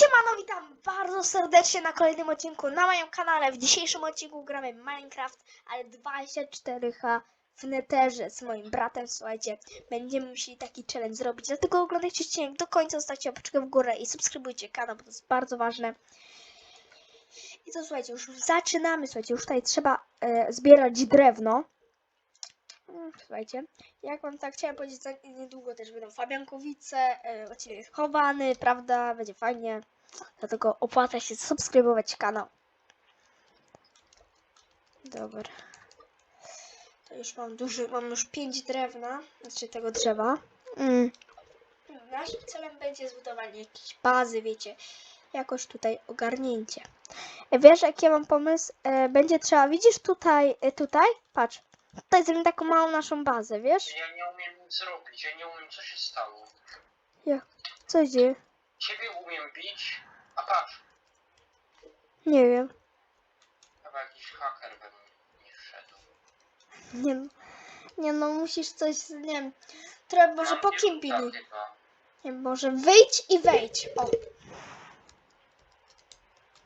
Siemano, witam bardzo serdecznie na kolejnym odcinku na moim kanale. W dzisiejszym odcinku gramy Minecraft, ale 24H w Netherze z moim bratem. Słuchajcie, będziemy musieli taki challenge zrobić, dlatego oglądajcie odcinek do końca, zostawcie łapeczkę w górę i subskrybujcie kanał, bo to jest bardzo ważne. I to słuchajcie, już zaczynamy. Słuchajcie, już tutaj trzeba e, zbierać drewno. Mm, Słuchajcie, jak wam tak chciałem powiedzieć, niedługo też będą Fabiankowice, e, odcinek chowany, prawda, będzie fajnie. Dlatego opłaca się subskrybować kanał. Dobra. To już mam duży, mam już 5 drewna, znaczy tego drzewa. Mm. Naszym celem będzie zbudowanie jakiejś bazy, wiecie, jakoś tutaj ogarnięcie. E, Wiesz, jaki ja mam pomysł? E, będzie trzeba, widzisz tutaj, tutaj? Patrz. Tutaj zrobimy taką małą naszą bazę, wiesz? Ja nie umiem nic zrobić, ja nie umiem co się stało. Co się dzieje? Ciebie umiem bić, a patrz, Nie wiem. chyba jakiś haker we mnie wszedł. Nie, no- nie no, musisz coś, nie wiem, trochę może po nie uda chyba. Nie, może wyjdź i wejdź. O,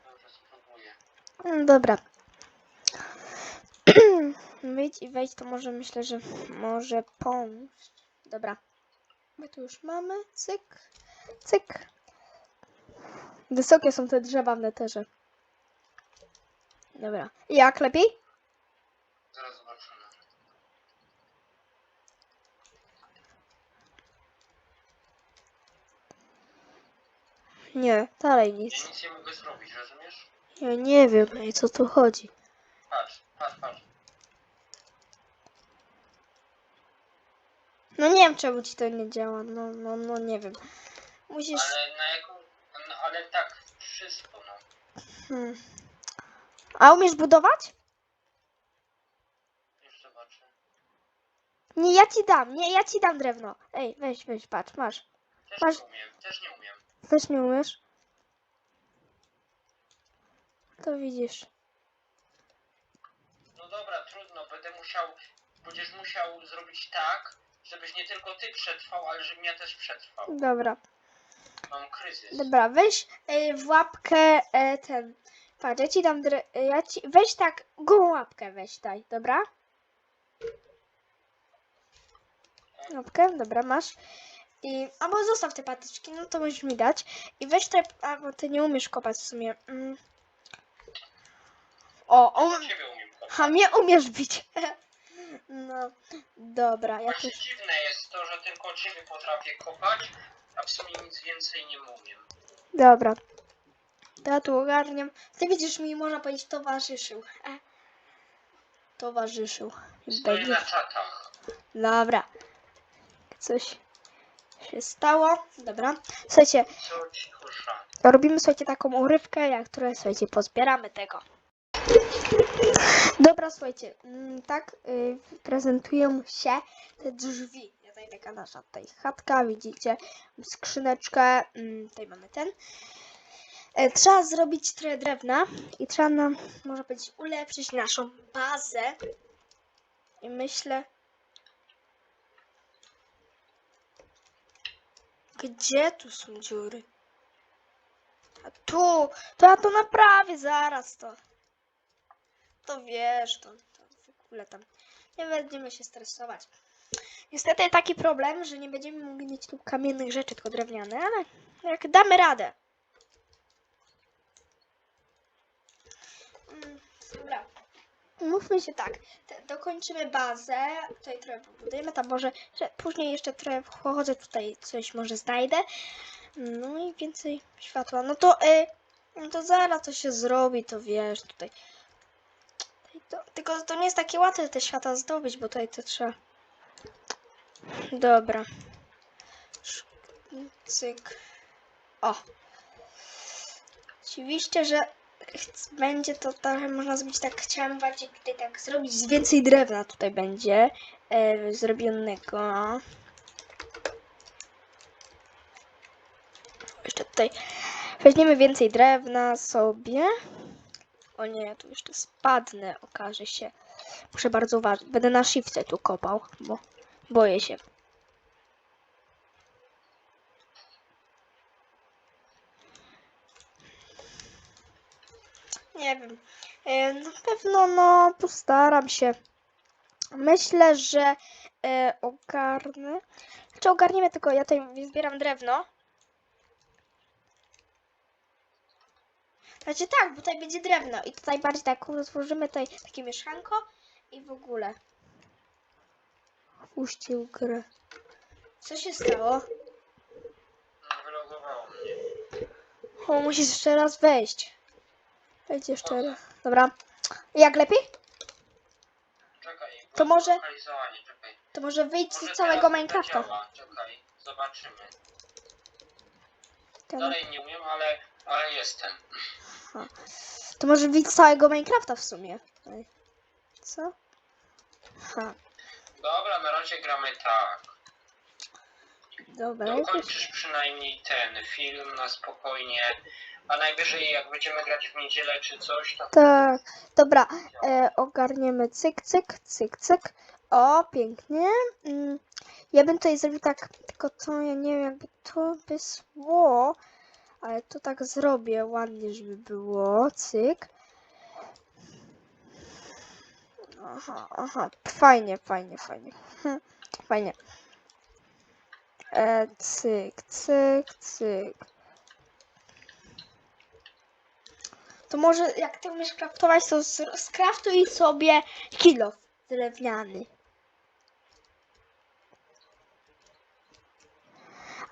Dobrze, spróbuję. mm, dobra. wyjdź i wejdź, to może myślę, że może pomóc. Dobra. My tu już mamy, cyk, cyk. Wysokie są te drzewa w neterze. Dobra. Jak lepiej? Zaraz zobaczymy. Nie, dalej nic. Ja nic nie mogę zrobić, rozumiesz? Ja nie wiem, ej, co tu chodzi. Patrz, patrz, patrz. No nie wiem, czemu ci to nie działa. No, no, no nie wiem. Musisz. Ale na jaką... No, ale tak, wszystko no. Hmm. A umiesz budować? Już zobaczę. Nie, ja ci dam, nie, ja ci dam drewno. Ej, weź, weź, patrz, masz. Też Masz- nie umiem, też nie umiem. Też nie umiesz? To widzisz. No dobra, trudno, będę musiał... Będziesz musiał zrobić tak, żebyś nie tylko ty przetrwał, ale żebym ja też przetrwał. Dobra, Mam kryzys. dobra, weź e, w łapkę e, ten. Patrz, ja ci dam dre... e, ja ci... Weź tak, gołą łapkę weź daj, dobra? Łapkę, dobra, masz. I, albo zostaw te patyczki, no to możesz mi dać. I weź te, albo ty nie umiesz kopać w sumie. Mm. O, on, Ciebie umiem a mnie umiesz bić. No, dobra, Właśnie jakoś, dziwne jest to, że tylko ciebie potrafię kopać, a w sumie nic więcej nie umiem. dobra. To ja tu ogarniam. Ty widzisz, mi można powiedzieć towarzyszył. E. Towarzyszył. Stoję Będzie. na czatach. Dobra. Coś się stało. Dobra. Słuchajcie, Co cicho szat. robimy słuchajcie taką urywkę, jak które słuchajcie, pozbieramy tego. Dobra, słuchajcie, mm, tak y, prezentują się te drzwi. Tutaj taka nasza tutaj chatka, widzicie, skrzyneczkę, mm, tutaj mamy ten. E, Trzeba zrobić trochę drewna i trzeba nam, można powiedzieć, ulepszyć naszą bazę. I myślę, gdzie tu są dziury? A tu, to ja to naprawię zaraz to. To wiesz, to, to w ogóle tam nie będziemy się stresować. Niestety taki problem, że nie będziemy mogli mieć tu kamiennych rzeczy, tylko drewniane, ale jak damy radę. Mm, Dobra. Mówmy się tak, dokończymy bazę, tutaj trochę pobudujemy, tam może, że później jeszcze trochę pochodzę tutaj, coś może znajdę. No i więcej światła. No to, y, no to zaraz to się zrobi, to wiesz, tutaj. To, tylko to nie jest takie łatwe te światła zdobyć, bo tutaj to trzeba. Dobra. Cyk. O. Oczywiście, że będzie to trochę można zrobić tak, chciałam bardziej tutaj tak zrobić, więcej drewna tutaj będzie e, zrobionego. Jeszcze tutaj weźmiemy więcej drewna sobie. O nie, tu jeszcze spadnę, okaże się. Muszę bardzo uważać. Będę na shifcie tu kopał, bo boję się. Nie wiem. E, Na pewno, no, postaram się. Myślę, że e, ogarnę. Czy ogarniemy tylko, ja tutaj zbieram drewno. Znaczy tak, bo tutaj będzie drewno i tutaj bardziej tak rozłożymy tutaj takie mieszkanko i w ogóle. Puścił grę. Co się stało? No, wylogowało mnie. O, musisz jeszcze raz wejść. Wejdź jeszcze raz. Dobra. Jak lepiej? Czekaj. To może- czekaj. To może wyjdź Może z całego teraz Minecrafta. Czekaj, zobaczymy. Dalej nie umiem, ale, ale jestem. To może z całego Minecrafta w sumie. Co? Ha, Dobra, na razie gramy tak. dobra. Dokończysz przynajmniej ten film na spokojnie. A najwyżej jak będziemy grać w niedzielę czy coś, to Tak, dobra. E, ogarniemy cyk, cyk, cyk, cyk. O, pięknie. Mm, ja bym tutaj zrobił tak, tylko to ja nie wiem, jakby to wysło, ale to tak zrobię ładnie, żeby było. Cyk. Aha, aha, fajnie, fajnie, fajnie. Hm, Fajnie. E, cyk, cyk, cyk. To może jak ty umiesz kraftować, to skraftuj sobie kilo drewniany.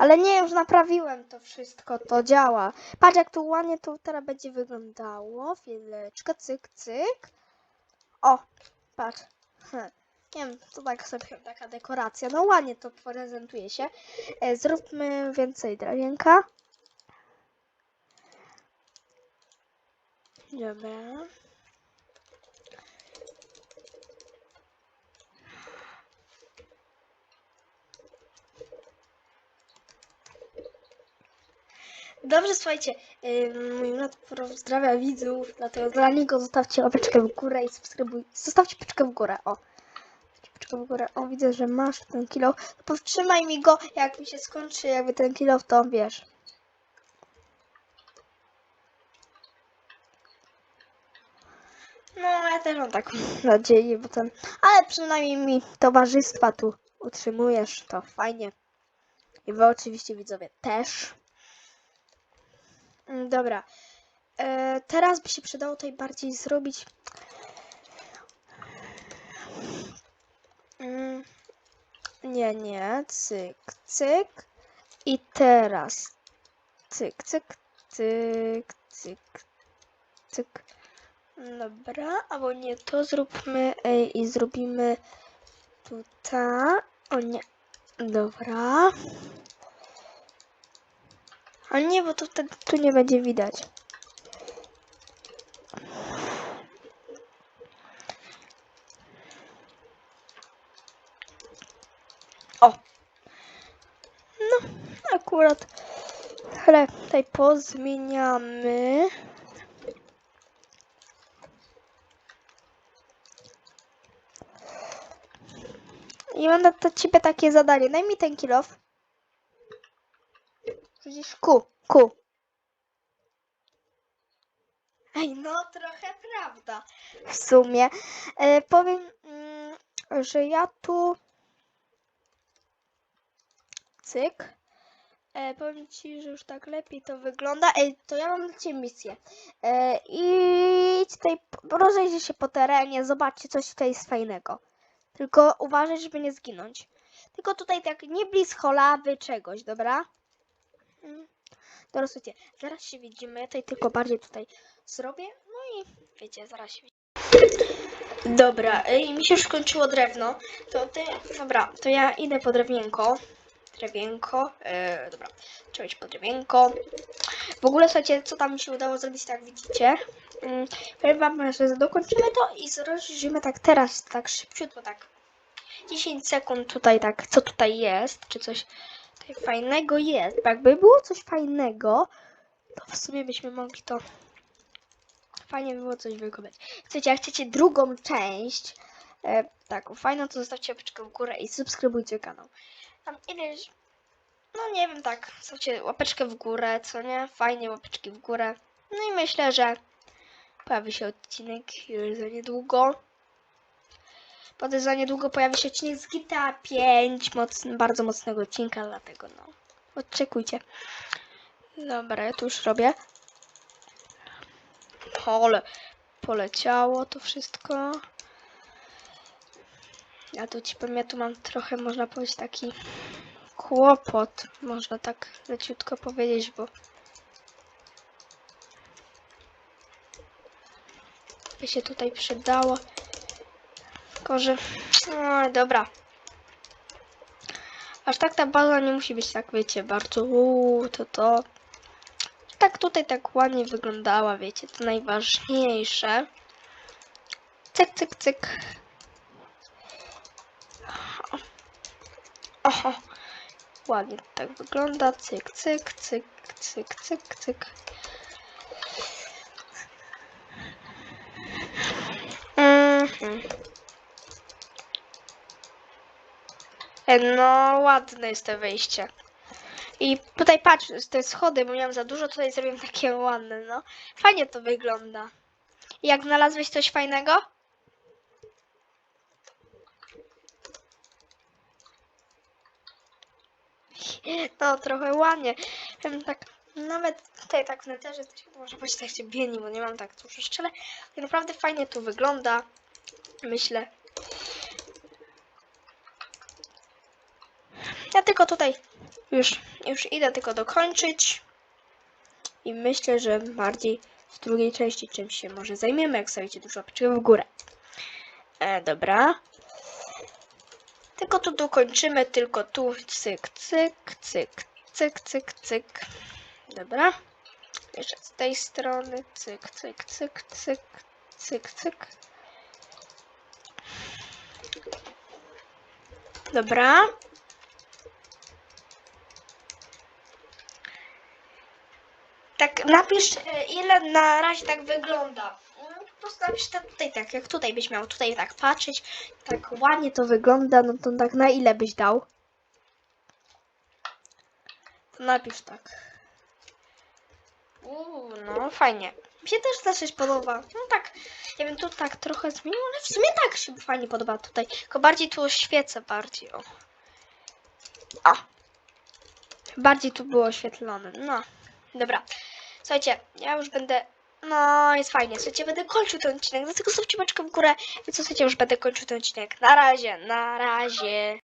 Ale nie, już naprawiłem to wszystko, to działa. Patrz jak to ładnie to teraz będzie wyglądało. Chwileczkę, cyk, cyk. O, patrz. Hm. Nie wiem, to tak sobie taka dekoracja. No ładnie to prezentuje się. E, zróbmy więcej drewienka. Dobra. Dobrze, słuchajcie, yy, mój brat pozdrawia widzów, dlatego dla niego zostawcie łapeczkę w górę i subskrybuj. Zostawcie łapeczkę w górę, o. Łapeczkę w górę. O, widzę, że masz ten kilo. Powstrzymaj mi go, jak mi się skończy jakby ten kilo, to wiesz. No, ja też mam taką nadzieję, bo ten... Ale przynajmniej mi towarzystwa tu utrzymujesz, to fajnie. I wy oczywiście widzowie też. Mm, Dobra. E, teraz by się przydało tutaj bardziej zrobić... Mm, nie, nie. Cyk, cyk. I teraz. Cyk, cyk, cyk, cyk, cyk. Dobra, albo nie, to zróbmy ej, i zrobimy tutaj. O nie. Dobra. A nie, bo to wtedy tu nie będzie widać. O! No, akurat. Ale tutaj pozmieniamy. I mam dla ciebie takie zadanie. Daj mi ten kilof. Przecież ku, ku. Ej, no trochę prawda. W sumie. E, powiem, mm, że ja tu... Cyk. E, powiem ci, że już tak lepiej to wygląda. Ej, to ja mam dla ciebie misję. E, idź tutaj, rozejrzyj się po terenie, zobaczcie coś tutaj jest fajnego. Tylko uważaj, żeby nie zginąć. Tylko tutaj tak nie blisko lawy czegoś, dobra? Dobra, słuchajcie, zaraz się widzimy. Ja tutaj tylko bardziej tutaj zrobię. No i wiecie, zaraz się widzimy. Dobra, i mi się już skończyło drewno. To ty, dobra, to ja idę po drewienko. Drewienko, yy, dobra, trzeba iść po drewienko. W ogóle, słuchajcie, co tam mi się udało zrobić, tak widzicie. Mm, Powiem wam, że dokończymy to i rozszerzymy tak teraz, tak szybciutko, tak 10 sekund tutaj, tak, co tutaj jest, czy coś fajnego jest. Jakby było coś fajnego, to w sumie byśmy mogli to fajnie by było coś wykonać. Słuchajcie, jak chcecie drugą część, e, taką fajną, to zostawcie łapeczkę w górę i subskrybujcie kanał. Tam ileś, no nie wiem, tak, zostawcie łapeczkę w górę, co nie? Fajnie łapeczki w górę. No i myślę, że Pojawi się odcinek już za niedługo. Potem za niedługo pojawi się odcinek z GTA 5. Mocny, bardzo mocnego odcinka, dlatego no. Oczekujcie. Dobra, ja tu już robię. Ole, poleciało to wszystko. Ja tu ci powiem, ja tu mam trochę, można powiedzieć, taki kłopot. Można tak leciutko powiedzieć, bo by się tutaj przydało. Tylko, że... No, dobra. Aż tak ta baza nie musi być tak, wiecie, bardzo uuu, to to. Tak tutaj tak ładnie wyglądała, wiecie, to najważniejsze. Cyk, cyk, cyk. Oho. Ładnie tak wygląda. Cyk, cyk, cyk, cyk, cyk, cyk. Mhm. E, No, ładne jest to wejście. I tutaj patrz, te schody, bo miałam za dużo, tutaj zrobiłem takie ładne, no. Fajnie to wygląda. Jak znalazłeś coś fajnego? No, trochę ładnie. Tak, nawet tutaj tak w neterze to się może być tak się bieni, bo nie mam tak dużo szczele. Naprawdę fajnie tu wygląda. Myślę. Tylko tutaj już, już idę tylko dokończyć. I myślę, że bardziej w drugiej części czymś się może zajmiemy, jak stawicie dużo łapeczek w górę. E, dobra. Tylko tu dokończymy, tylko tu cyk, cyk, cyk, cyk, cyk, cyk. Dobra. Jeszcze z tej strony cyk, cyk, cyk, cyk, cyk, cyk. Dobra. Napisz e, ile na razie tak wygląda. Mm, Po prostu napisz tak tutaj tak, jak tutaj byś miał tutaj tak patrzeć, tak ładnie to wygląda, no to tak na ile byś dał? To napisz tak. Uuu, no fajnie. Mi się też dosyć podoba. No tak, ja bym tu tak trochę zmienił, ale w sumie tak się fajnie podoba tutaj. Tylko bardziej tu świecę bardziej, o. O. Bardziej tu było oświetlone, no. Dobra. Słuchajcie, ja już będę. No, jest fajnie. Słuchajcie, będę kończył ten odcinek. Dlatego zostawcie paczkę w górę. Co słuchajcie, już będę kończył ten odcinek. Na razie, na razie.